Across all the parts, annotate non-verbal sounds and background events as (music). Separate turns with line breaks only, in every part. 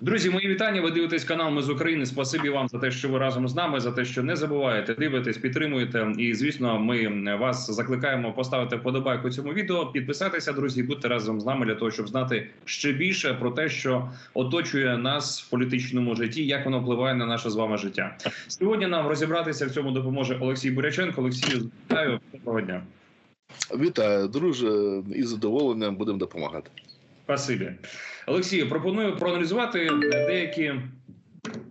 Друзі, мої вітання. Ви дивитесь канал Ми з України. Спасибі вам за те, що ви разом з нами, за те, що не забуваєте, дивитесь, підтримуєте. І звісно, ми вас закликаємо поставити вподобайку цьому відео, підписатися, друзі, і бути разом з нами для того, щоб знати ще більше про те, що оточує нас в політичному житті, як воно впливає на наше з вами життя. Сьогодні нам розібратися в цьому допоможе Олексій Буряченко. Олексію, вітаю доброго дня.
Вітаю, друже, із задоволенням будемо допомагати.
Спасибі. Олексію, пропоную проаналізувати деякі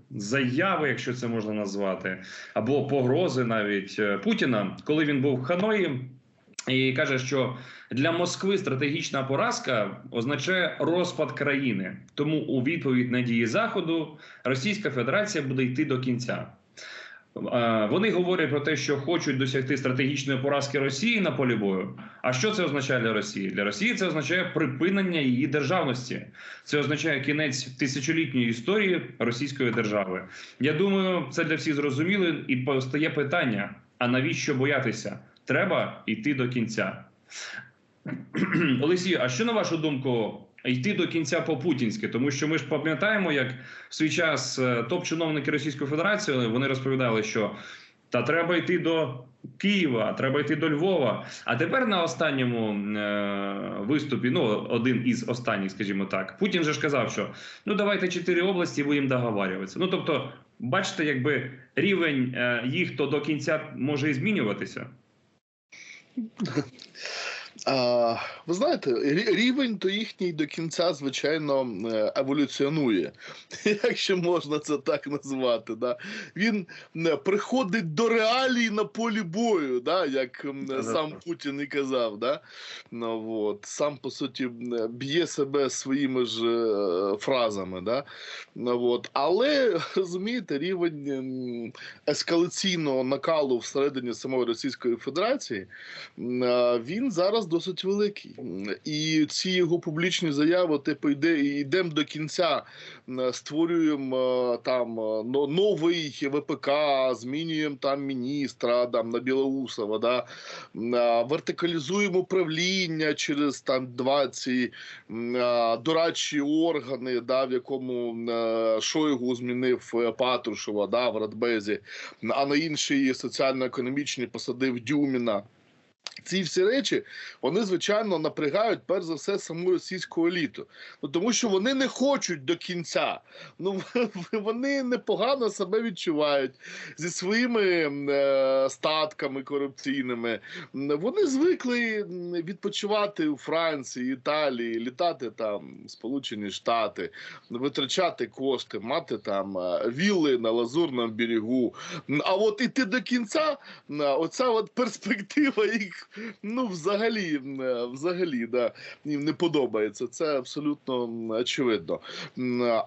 заяви, якщо це можна назвати, або погрози навіть е, Путіна, коли він був в Ханої. І каже, що для Москви стратегічна поразка означає розпад країни. Тому у відповідь на дії заходу Російська Федерація буде йти до кінця. Вони говорять про те, що хочуть досягти стратегічної поразки Росії на полі бою. А що це означає для Росії? Для Росії це означає припинення її державності. Це означає кінець тисячолітньої історії російської держави. Я думаю, це для всіх зрозуміло, і постає питання: а навіщо боятися? Треба йти до кінця. (clears throat) Олексій, а що на вашу думку? Йти до кінця по-путінськи, тому що ми ж пам'ятаємо, як в свій час е, топ-чиновники Російської Федерації вони розповідали, що та треба йти до Києва, треба йти до Львова. А тепер на останньому е, виступі, ну один із останніх, скажімо так, Путін же ж казав, що ну давайте чотири області будемо договарюватися. Ну тобто, бачите, якби рівень е, їх то до кінця може і змінюватися.
А, ви знаєте, рівень то їхній до кінця, звичайно, е, еволюціонує, (laughs) якщо можна це так назвати. Да? Він е, приходить до реалій на полі бою, да? як сам Путін і казав. Да? Ну, от. Сам, по суті, б'є себе своїми ж е, фразами. Да? Ну, от. Але (laughs) розумієте, рівень ескалаційного накалу всередині самої Російської Федерації. Він зараз досить великий. І ці його публічні заяви, типу, йде йдемо до кінця, створюємо е, там е, новий ВПК, змінюємо там міністра там, на Білоусова, да? вертикалізуємо управління через там 20 м, дорадчі органи, да, в якому е, Шойгу змінив е, Патрушева да, в Радбезі, а на інші соціально-економічні посадив Дюміна. Ці всі речі вони звичайно напрягають перш за все саму російську еліту. Ну тому що вони не хочуть до кінця. Ну (laughs) вони непогано себе відчувають зі своїми е, статками корупційними. Вони звикли відпочивати у Франції, Італії, літати там Сполучені Штати, витрачати кошти, мати там е, вілли на лазурному берегу. А от іти до кінця, оця от перспектива їх ну взагалі, е, взагалі, да, їм не подобається. Це абсолютно очевидно.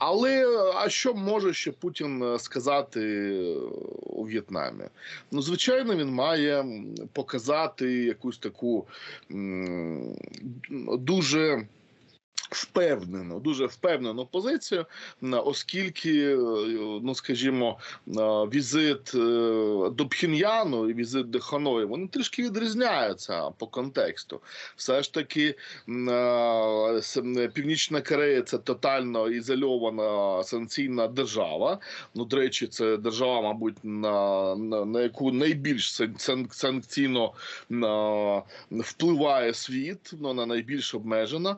Але а що може ще Путін е, сказати е, у В'єтнамі? Ну, звичайно, він має показати якусь таку дуже. Впевнену, дуже впевнену позицію, оскільки, е, ну скажімо, е, візит е, до Пхеньяну і візит до Ханої вони трішки відрізняються по контексту. Все ж таки, е, Північна Корея це тотально ізольована санкційна держава. Ну, до речі, це держава, мабуть, на, на, на яку найбільш сан- сан- санкційно впливає світ, ну, вона найбільш обмежена.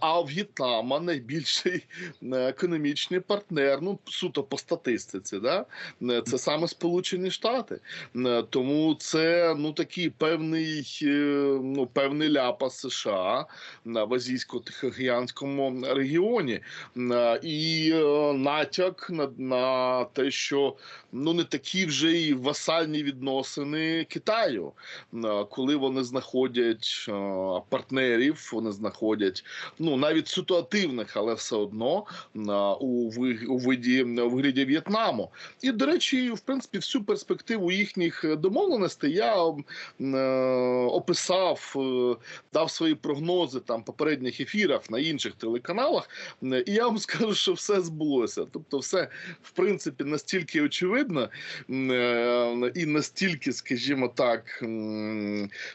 А у В'єтнама найбільший е, економічний партнер, ну суто по статистиці, да? е, це саме Сполучені Штати. Е, Тому це ну такий певний, ну, певний ляпас США в азійсько-тихоокеанському регіоні. І натяк на, на те, що ну не такі вже і васальні відносини Китаю, коли вони знаходять партнерів, вони знаходять ну навіть ситуативних, але все одно у ви- у виді вигляді В'єтнаму. І до речі, в принципі, всю перспективу їхніх домовленостей я е, описав, е, дав свої прогнози там попередніх ефірах на інших телеканалах. І я вам (laughs) скажу, що все збулося. Тобто, все в принципі настільки очевидно е, і настільки, скажімо так,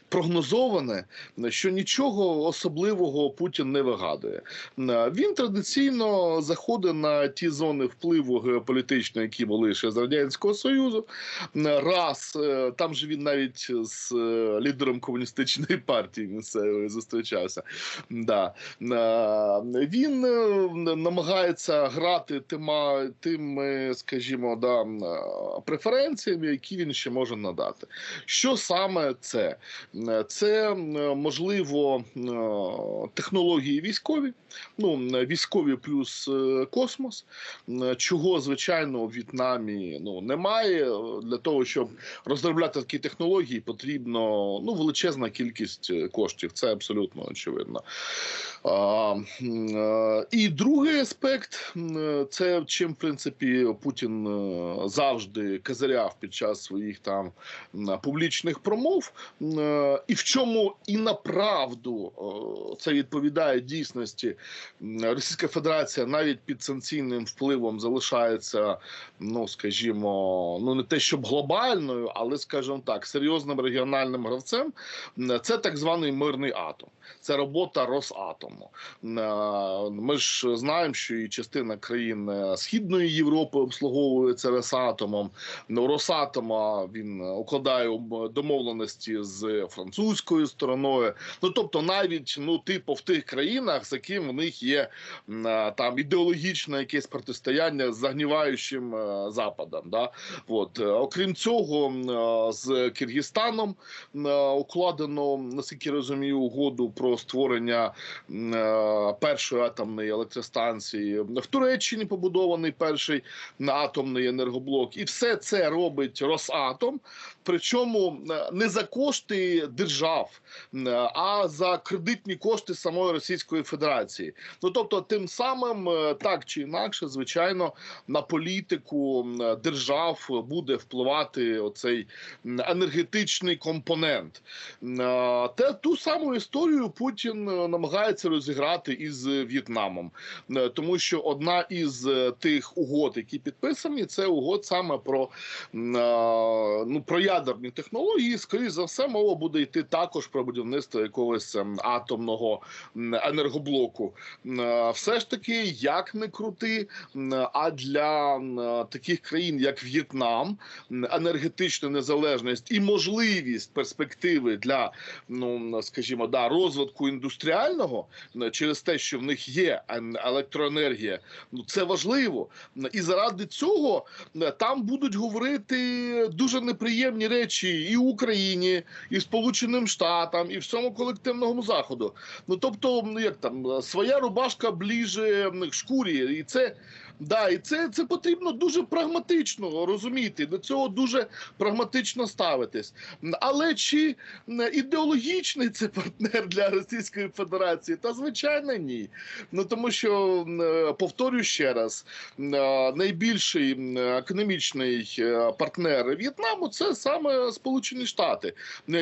прогнозоване, що нічого особливого Путін не вигадує. Нагадує. Е, Він традиційно заходить на ті зони впливу геополітичної, які були ще з радянського союзу. Е, Раз е, там же він навіть з лідером комуністичної (laughs) партії місцевої зустрічався. Да. Він намагається грати тима, тими, скажімо, да, преференціями, які він ще може надати. Що саме це? Це можливо технології військові, ну військові плюс е, космос, чого звичайно у В'єтнамі ну немає. Для того щоб розробляти такі технології, потрібно ну величезна кількість е, коштів. Це абсолютно очевидно. А, е, і другий аспект е, це чим в принципі Путін е, завжди казаряв під час своїх там публічних промов, е, і в чому і направду е, це відповідає дійсності. Російська Федерація навіть під санкційним впливом залишається, ну скажімо, ну не те, щоб глобальною, але скажімо так, серйозним регіональним гравцем. Це так званий мирний атом. Це робота Росатому. Е, Ми ж знаємо, що і частина країн е, Східної Європи обслуговується Росатомом. Ну, Росатома він укладає домовленості з французькою стороною. Ну тобто, навіть ну, типу, в тих країнах, з яким у них є е, там ідеологічне якесь протистояння з загніваючим е, западом. Да? От. Е, Окрім цього, з Киргизстаном укладено, наскільки я розумію, угоду про створення першої атомної електростанції. В Туреччині побудований перший атомний енергоблок, і все це робить Росатом. Причому не за кошти держав, а за кредитні кошти самої Російської Федерації. Ну тобто, тим самим е, так чи інакше, звичайно, на політику держав буде впливати оцей енергетичний компонент. Е, Те ту саму історію Путін е, намагається розіграти із В'єтнамом, тому що одна із тих угод, які підписані, це угод саме про ну про ядерні технології. Скоріше за все, мова буде йти також про будівництво якогось ем, атомного енергоблоку. М, е, Все ж таки, як не крути, а для е, таких країн, як В'єтнам, енергетична незалежність і можливість перспективи для ну скажімо, да розвитку індустріального через те, що в них є електроенергія. Ну це важливо, і заради цього там будуть говорити дуже неприємні речі і Україні, і Сполученим Штатам, і всьому колективному заходу. Ну тобто, ну як там своя рубашка ближе к шкурі, і це. Да, і це, це потрібно дуже прагматично розуміти. До цього дуже прагматично ставитись. Але чи ідеологічний це партнер для Російської Федерації? Та звичайно, ні. Ну тому що м, повторюю ще раз: найбільший економічний е, партнер В'єтнаму це саме Сполучені Штати,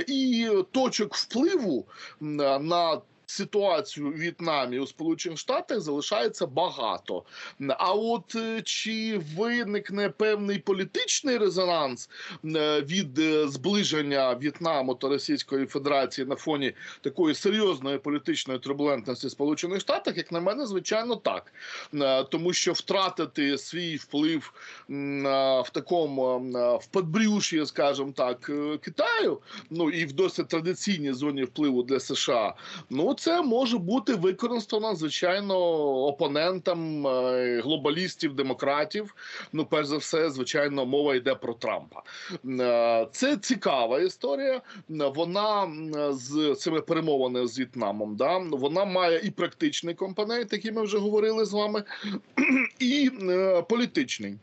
і точок впливу на. Ситуацію у В'єтнамі у Сполучених Штатах залишається багато. А от е, чи виникне певний політичний резонанс е, від е, зближення В'єтнаму та Російської Федерації на фоні такої серйозної політичної турбулентності Сполучених Штатах, як на мене, звичайно, так. Тому що втратити свій вплив в такому в подбрюш'ї, скажімо так, Китаю, ну і в досить традиційній зоні впливу для США, ну це може бути використано звичайно опонентам е, глобалістів, демократів. Ну, перш за все, звичайно, мова йде про Трампа. Е, Це цікава історія. Вона з цими перемовинами з В'єтнамом, да вона має і практичний компонент, який ми вже говорили з вами, (clears throat) і е, політичний.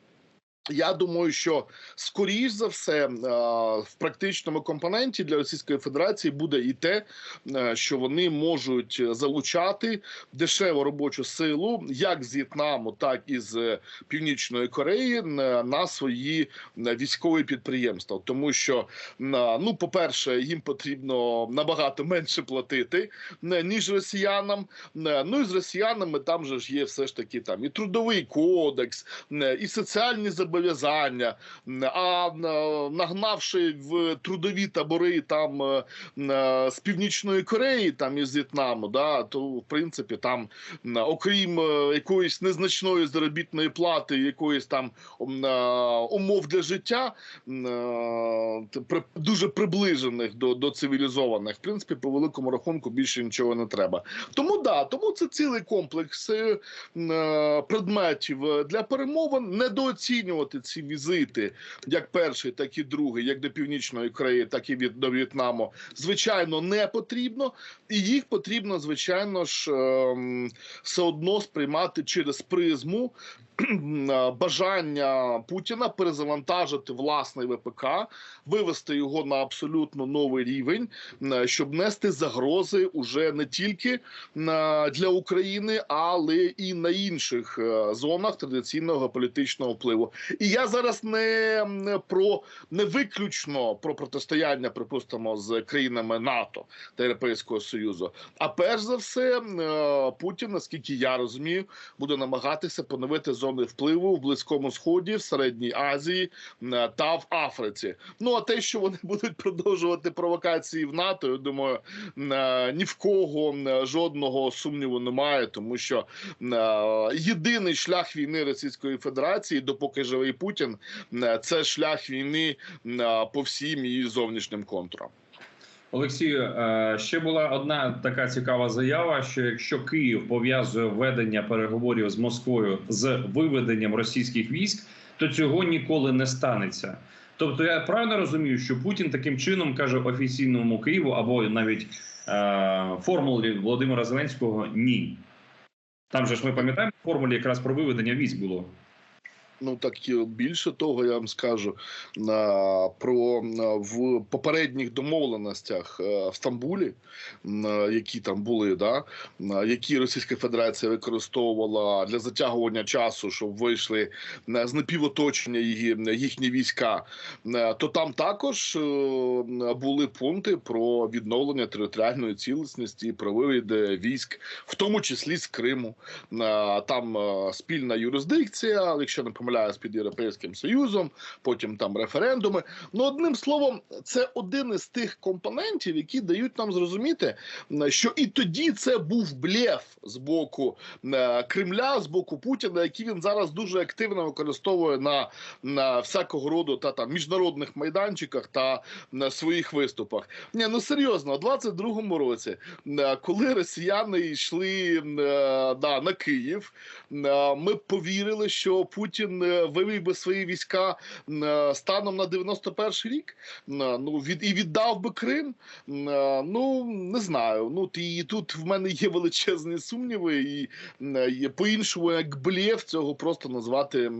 Я думаю, що скоріш за все е, в практичному компоненті для Російської Федерації буде і те, е, що вони можуть залучати дешеву робочу силу як з В'єтнаму, так і з Північної Кореї на на свої е, військові підприємства, тому що ну, по-перше, їм потрібно набагато менше платити е, ніж росіянам. Е, Ну і з росіянами там же ж є все ж таки там і трудовий кодекс, е, і соціальні забезпечення. Зобов'язання, а нагнавши в трудові табори там е, е, з північної Кореї, там із В'єтнаму, да, то в принципі там окрім е, якоїсь незначної заробітної плати, якоїсь там умов для життя дуже приближених до, до цивілізованих, в принципі, по великому рахунку більше нічого не треба. Тому да, тому це цілий комплекс предметів для перемовин. Недооцінювати ці візити, як перший, так і другий, як до північної Кореї, так і від до В'єтнаму, звичайно, не потрібно, і їх потрібно, звичайно ж, ем, все одно сприймати через призму бажання Путіна перезавантажити власний ВПК, вивести його на абсолютно новий рівень, щоб нести загрози уже не тільки для України, але і на інших е, зонах традиційного політичного впливу. І я зараз не про не виключно про протистояння, припустимо, з країнами НАТО та Європейського Союзу. А перш за все, е, Путін, наскільки я розумію, буде намагатися поновити зони впливу в близькому сході, в середній Азії е, та в Африці. Ну а те, що вони (laughs) будуть продовжувати провокації в НАТО, я думаю, е, ні в кого жодного сумніву немає, тому що єдиний шлях війни Російської Федерації, допоки живий Путін, е, це шлях війни е, по всім її зовнішнім контурам.
Олексію, е, ще була одна така цікава заява: що якщо Київ пов'язує ведення переговорів з Москвою з виведенням російських військ, то цього ніколи не станеться. Тобто, я правильно розумію, що Путін таким чином каже офіційному Києву або навіть е, формулі Володимира Зеленського ні. Там же ж ми пам'ятаємо формулі якраз про виведення військ було.
Ну так більше того, я вам скажу про в попередніх домовленостях е, в Стамбулі, які там були, да які Російська Федерація використовувала для затягування часу, щоб вийшли на з напівоточення її, їхні війська, е, то там також е, були пункти про відновлення територіальної цілісності, про вивід е, військ, в тому числі з Криму. Е, Там е, спільна юрисдикція, якщо не помиляюсь, під Європейським Союзом, потім там референдуми. Ну, одним словом, це один із тих компонентів, які дають нам зрозуміти, м, що і тоді це був блеф з боку е, Кремля, з боку Путіна, який він зараз дуже активно використовує на, на всякого роду та там міжнародних майданчиках та на своїх виступах. Ні, ну серйозно, у 22-му році, е, коли росіяни йшли е, да, на Київ, е, ми повірили, що Путін е, вивів би свої війська е, станом на 91 рік. Е, Ну від і віддав би Крим. Е, Ну не знаю. Ну і тут в мене є величезні сумніви, і, е, і по-іншому, як блєв, цього просто назвати е,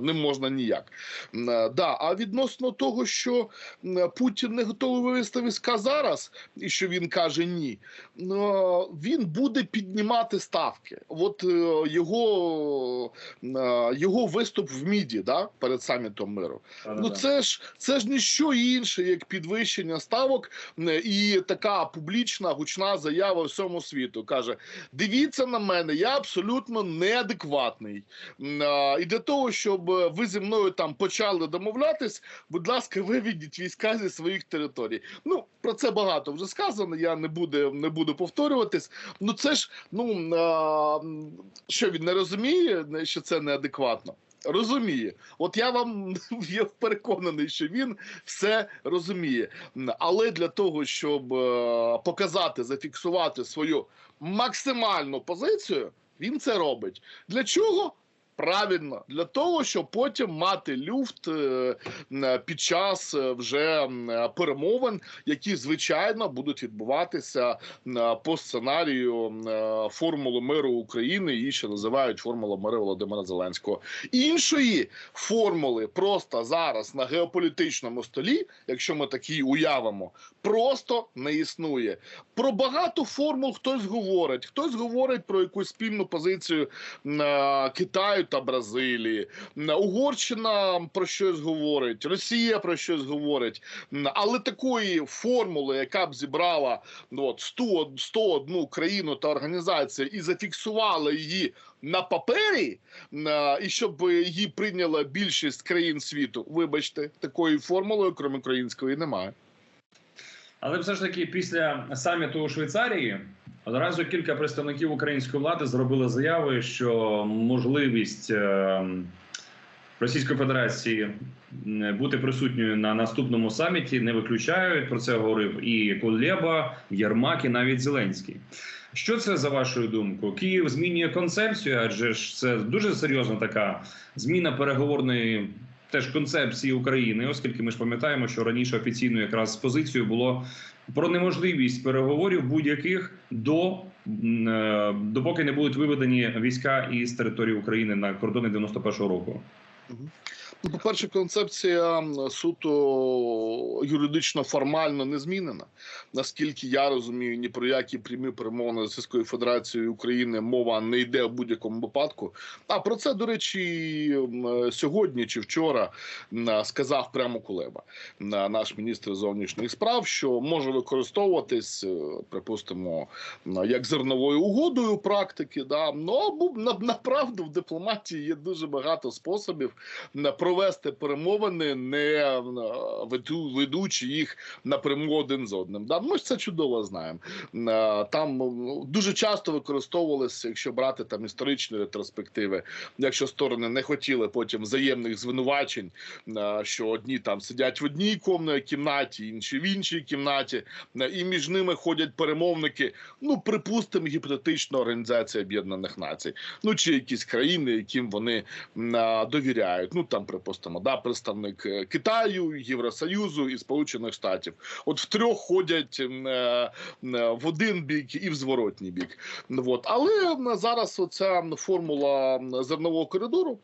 не можна ніяк. Е, Да, а відносно того, що е, Путін не готовий вивести війська зараз, і що він каже ні, ну, він буде піднімати ставки. От е, його, е, його виступ в міді да, перед самітом миру. Ну це ж це ж ніщо інше, як підвищення ставок і така публічна гучна заява всьому світу. каже: дивіться на мене, я абсолютно неадекватний. І для того, щоб ви зі мною там почали домовлятись, будь ласка, виведіть війська зі своїх територій. Ну про це багато вже сказано. Я не буду не буду повторюватись. Ну це ж ну а, що він не розуміє, що це неадекватно. Розуміє, от я вам (laughs) я переконаний, що він все розуміє. Але для того, щоб е, показати, зафіксувати свою максимальну позицію, він це робить. Для чого? Правильно, для того, щоб потім мати люфт е, під час е, вже перемовин, які звичайно будуть відбуватися по сценарію е, формули миру України, її ще називають формула миру Володимира Зеленського. Іншої формули просто зараз на геополітичному столі, якщо ми такі уявимо, просто не існує. Про багато формул хтось говорить, хтось говорить про якусь спільну позицію е, Китаю та Бразилії. Угорщина про щось говорить, Росія про щось говорить. Але такої формули, яка б зібрала ну, от, 100, 101 країну та організацію і зафіксувала її на папері, і щоб її прийняла більшість країн світу, вибачте, такої формули, крім української, немає.
Але все ж таки, після саміту у Швейцарії одразу кілька представників української влади зробили заяви, що можливість е, Російської Федерації бути присутньою на наступному саміті не виключають. Про це говорив і Кулеба, Єрмак, і навіть Зеленський. Що це за вашою думкою? Київ змінює концепцію, адже ж це дуже серйозна така зміна переговорної теж концепції України, оскільки ми ж пам'ятаємо, що раніше офіційною якраз позицією було про неможливість переговорів будь-яких до е, допоки не будуть виведені війська із території України на кордони 91-го року.
Ну, по-перше, концепція суто юридично формально не змінена. Наскільки я розумію, ні про які прямі перемовини з Російською Федерацією України мова не йде в будь-якому випадку. А про це, до речі, сьогодні чи вчора сказав прямо Кулеба, наш міністр зовнішніх справ, що може використовуватись, е, припустимо, як зерновою угодою практики. Да? Ну, на, направду в дипломатії є дуже багато способів на провести перемовини, не е, ведучи їх напряму один з одним. Да? Ми ж це чудово знаємо. Е, Там ну, дуже часто використовувалися, якщо брати там історичні ретроспективи, якщо сторони не хотіли потім взаємних звинувачень, е, що одні там сидять в одній кімнаті, інші в іншій кімнаті, е, і між ними ходять перемовники. Ну, припустимо, гіпотетично Організація Об'єднаних Націй, ну чи якісь країни, яким вони довіряють. Ну там, припустимо, да, представник е, Китаю, Євросоюзу і Сполучених Штатів. От втрьох ходять м, е, м, в один бік і в зворотній бік. От. Але зараз оця формула зернового коридору,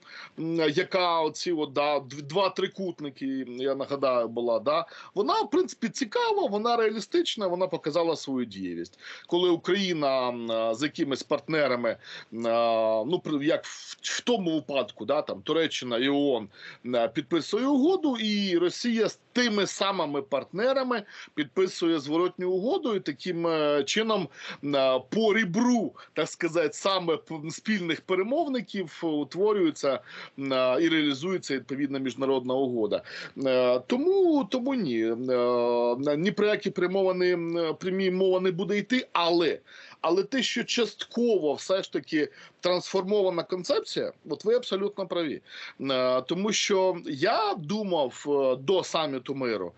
яка оці от, да, два трикутники, я нагадаю, була, да, вона в принципі цікава, вона реалістична, вона показала свою дієвість. Коли Україна з якимись партнерами, ну як в, в тому випадку, да, там Туреччина і ООН підписує угоду, і Росія з тими самими партнерами підписує зворотню угоду, і таким е, чином по рібру, так сказати, саме спільних перемовників утворюється і реалізується відповідна міжнародна угода. Е, Тому тому ні, Е, ні про які прямі мова не буде йти, але. Але те, що частково все ж таки трансформована концепція, от ви абсолютно праві. Е, Тому що я думав е, до саміту миру,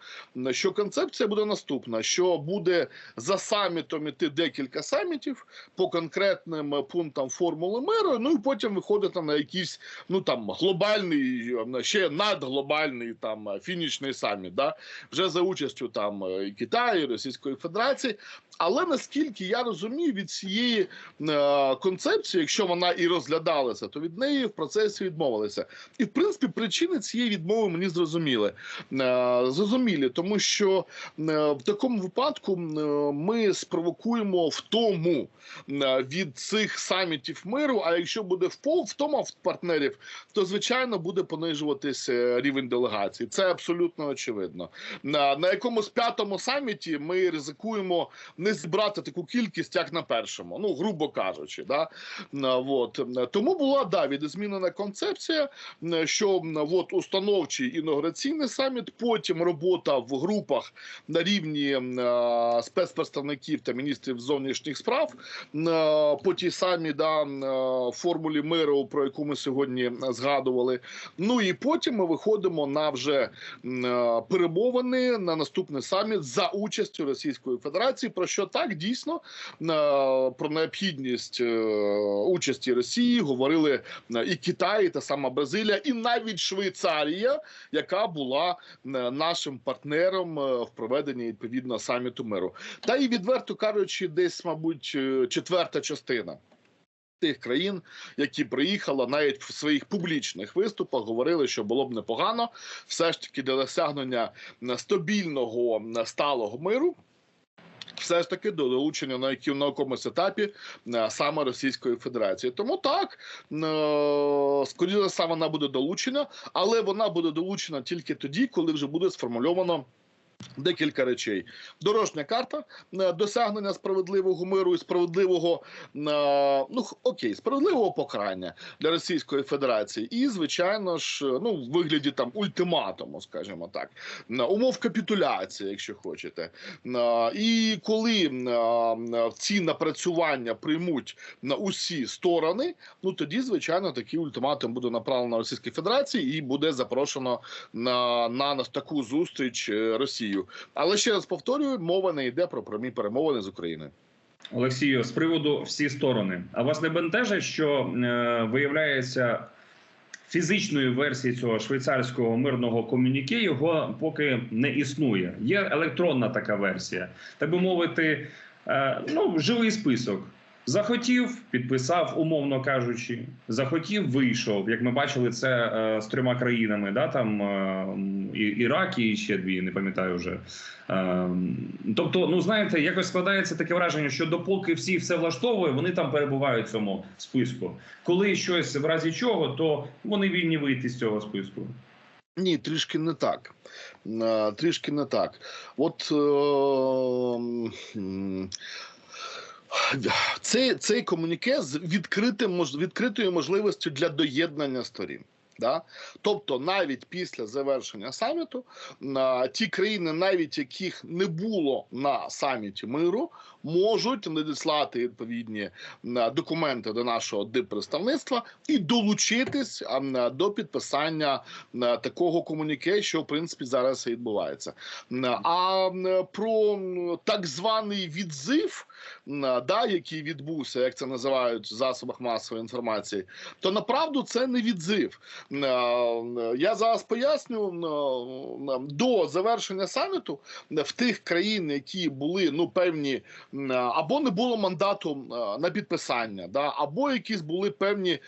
що концепція буде наступна: що буде за самітом іти декілька самітів по конкретним пунктам формули миру, ну і потім виходити на якийсь ну там глобальний, е, ще надглобальний там фінішний саміт, да? вже за участю там Китаю, Російської Федерації. Але наскільки я розумію, від цієї е, концепції, якщо вона і розглядалася, то від неї в процесі відмовилися. І в принципі причини цієї відмови мені зрозуміли. Е, зрозумілі, тому що е, в такому випадку е, ми спровокуємо втому е, від цих самітів миру. А якщо буде впов- втома в партнерів, то звичайно буде понижуватись е, рівень делегації. Це абсолютно очевидно. На, на якомусь п'ятому саміті ми ризикуємо не зібрати таку кількість, як на першому, ну грубо кажучи, да На, вот тому була да відзмінена концепція, м, що от установчий інаугураційний саміт, потім робота в групах на рівні е, спецпредставників та міністрів зовнішніх справ е, по тій самій да е, формулі миру, про яку ми сьогодні е, згадували. Ну і потім ми виходимо на вже е, перемовини на наступний саміт за участю Російської Федерації. Про що так дійсно про необхідність е, участі Росії говорили е, і Китай, і та сама Бразилія, і навіть Швейцарія, яка була е, нашим партнером в проведенні відповідно саміту миру. Та і відверто кажучи, десь, мабуть, четверта частина. Тих країн, які приїхали, навіть в своїх публічних виступах говорили, що було б непогано все ж таки для досягнення стабільного сталого миру. Все ж таки до долучення на які на якомусь етапі е, саме Російської Федерації. Тому так е, скоріше саме вона буде долучена, але вона буде долучена тільки тоді, коли вже буде сформульовано Декілька речей: дорожня карта е, досягнення справедливого миру і справедливого е, ну окей, справедливого покарання для Російської Федерації, і звичайно ж, е, ну в вигляді там ультиматуму, скажімо так, на умов капітуляції, якщо хочете. І коли ці напрацювання приймуть на усі сторони, ну тоді, звичайно, такий ультиматум буде направлено на Російській Федерації і буде запрошено на, на нас таку зустріч е, Росію. Але ще раз повторюю, мова не йде про прямі перемовини з Україною.
Олексію, з приводу всі сторони. А вас не бентежить, що е, виявляється фізичної версії цього швейцарського мирного комюніке його поки не існує. Є електронна така версія, так би мовити, е, ну живий список. Захотів, підписав, умовно кажучи, захотів, вийшов. Як ми бачили, це е, з трьома країнами, да там е, Ірак і ще дві, не пам'ятаю вже. Е, тобто, ну знаєте, якось складається таке враження, що допоки всі все влаштовує, вони там перебувають в цьому списку. Коли щось в разі чого, то вони вільні вийти з цього списку.
Ні, трішки не так. Е, Трішки не так. От е, цей, цей комуніке з відкритим відкритою можливістю для доєднання сторін. Да? Тобто, навіть після завершення саміту а, ті країни, навіть яких не було на саміті миру, можуть надіслати відповідні а, документи до нашого диппредставництва і долучитись а, до підписання а, такого комуніке, що в принципі зараз і відбувається. А про так званий відзив, да, який відбувся, як це називають в засобах масової інформації, то направду це не відзив. Я зараз поясню до завершення саміту в тих країн, які були ну певні або не було мандату на підписання, да, або якісь були певні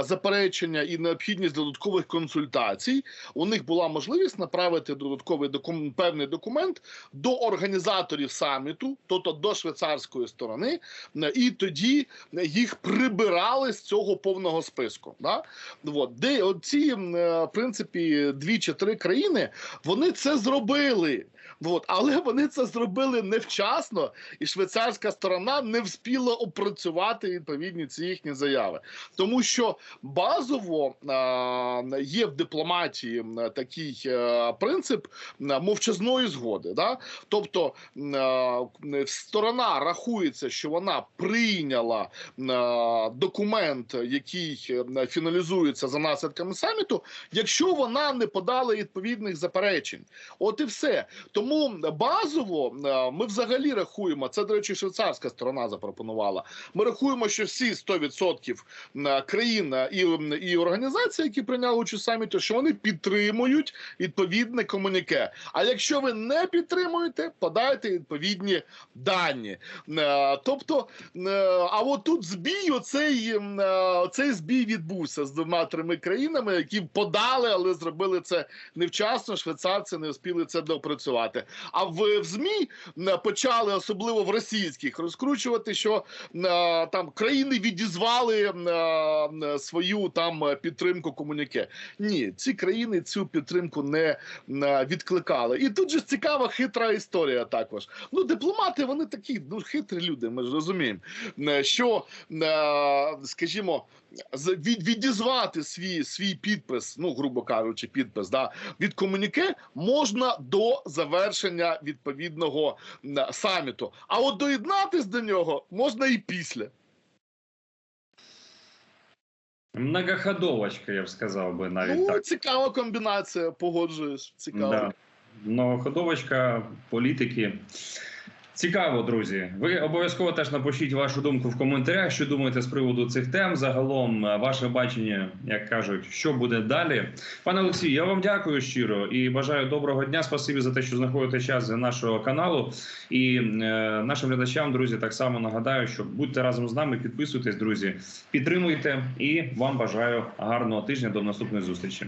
заперечення і необхідність додаткових консультацій. У них була можливість направити додатковий докум, певний документ до організаторів саміту, тобто до швейцарської сторони, і тоді їх прибирали з цього повного списку. Да? От, де оці, е, в принципі, дві чи три країни, вони це зробили. От, але вони це зробили невчасно, і швейцарська сторона не вспіла опрацювати відповідні ці їхні заяви. Тому що базово а, є в дипломатії такий е, принцип мовчазної згоди. Да? Тобто е, сторона рахується, що вона прийняла е, документ, який фіналізується за наслідками саміту, якщо вона не подала відповідних заперечень. От і все. Тому базово е, ми взагалі рахуємо, це, до речі, швейцарська сторона запропонувала. Ми рахуємо, що всі 100% е, країн і, і організації, які прийняли участь в саміті, що вони підтримують відповідне комуніке. А якщо ви не підтримуєте, подайте відповідні дані. Е, Тобто, е, а от тут збій, оцей, е, цей збій відбувся з двома трьома країнами, які подали, але зробили це невчасно. Швейцарці не встигли це доопрацювати. А в, в змі почали, особливо в російських, розкручувати, що там країни відізвали свою там підтримку комуніке. Ні, ці країни цю підтримку не відкликали. І тут же цікава хитра історія. Також ну дипломати вони такі ну хитрі люди. Ми ж розуміємо, що е, скажімо. Від, відізвати свій свій підпис, ну грубо кажучи, підпис да від комуніке можна до завершення відповідного саміту. А от доєднатись до нього можна і після.
Многоходовочка, я б сказав би навіть
ну,
так.
цікава комбінація, погоджуюсь. Цікаво.
Да. Многоходовочка, політики. Цікаво, друзі. Ви обов'язково теж напишіть вашу думку в коментарях, що думаєте з приводу цих тем. Загалом, е, ваше бачення, як кажуть, що буде далі. Пане Олексію, я вам дякую щиро і бажаю доброго дня. Спасибі за те, що знаходите час для нашого каналу. І е, нашим глядачам, друзі, так само нагадаю, що будьте разом з нами, підписуйтесь, друзі, підтримуйте і вам бажаю гарного тижня. До наступної зустрічі.